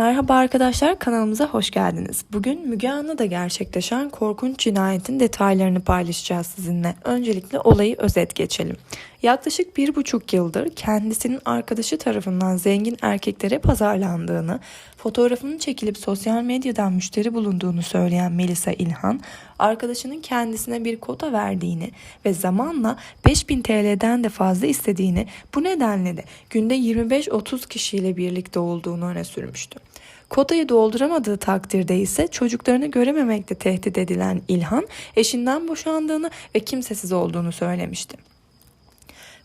Merhaba arkadaşlar kanalımıza hoş geldiniz. Bugün Müge Anlı'da gerçekleşen korkunç cinayetin detaylarını paylaşacağız sizinle. Öncelikle olayı özet geçelim. Yaklaşık bir buçuk yıldır kendisinin arkadaşı tarafından zengin erkeklere pazarlandığını, fotoğrafının çekilip sosyal medyadan müşteri bulunduğunu söyleyen Melisa İlhan, arkadaşının kendisine bir kota verdiğini ve zamanla 5000 TL'den de fazla istediğini, bu nedenle de günde 25-30 kişiyle birlikte olduğunu öne sürmüştü. Kotayı dolduramadığı takdirde ise çocuklarını görememekte tehdit edilen İlhan, eşinden boşandığını ve kimsesiz olduğunu söylemişti.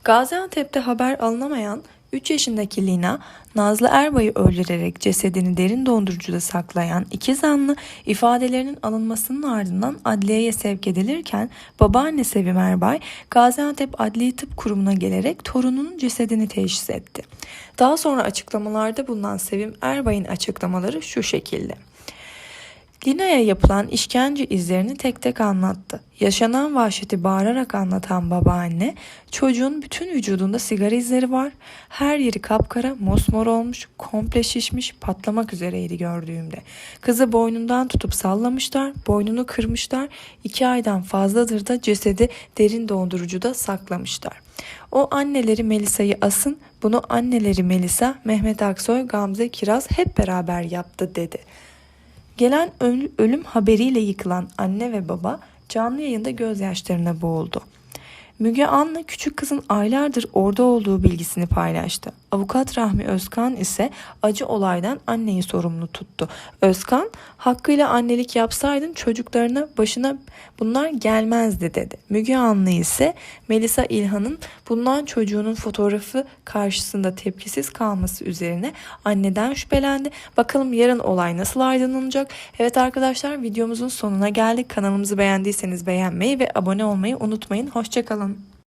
Gaziantep'te haber alınamayan 3 yaşındaki Lina, Nazlı Erbay'ı öldürerek cesedini derin dondurucuda saklayan iki zanlı ifadelerinin alınmasının ardından adliyeye sevk edilirken babaanne Sevim Erbay Gaziantep Adli Tıp Kurumu'na gelerek torununun cesedini teşhis etti. Daha sonra açıklamalarda bulunan Sevim Erbay'ın açıklamaları şu şekilde. Lina'ya yapılan işkence izlerini tek tek anlattı. Yaşanan vahşeti bağırarak anlatan babaanne, çocuğun bütün vücudunda sigara izleri var. Her yeri kapkara, mosmor olmuş, komple şişmiş, patlamak üzereydi gördüğümde. Kızı boynundan tutup sallamışlar, boynunu kırmışlar. İki aydan fazladır da cesedi derin dondurucuda saklamışlar. O anneleri Melisa'yı asın, bunu anneleri Melisa, Mehmet Aksoy, Gamze Kiraz hep beraber yaptı dedi. Gelen öl- ölüm haberiyle yıkılan anne ve baba canlı yayında gözyaşlarına boğuldu. Müge Anlı küçük kızın aylardır orada olduğu bilgisini paylaştı. Avukat Rahmi Özkan ise acı olaydan anneyi sorumlu tuttu. Özkan, hakkıyla annelik yapsaydın çocuklarına başına bunlar gelmezdi dedi. Müge Anlı ise Melisa İlhan'ın bundan çocuğunun fotoğrafı karşısında tepkisiz kalması üzerine anneden şüphelendi. Bakalım yarın olay nasıl aydınlanacak? Evet arkadaşlar videomuzun sonuna geldik. Kanalımızı beğendiyseniz beğenmeyi ve abone olmayı unutmayın. Hoşçakalın.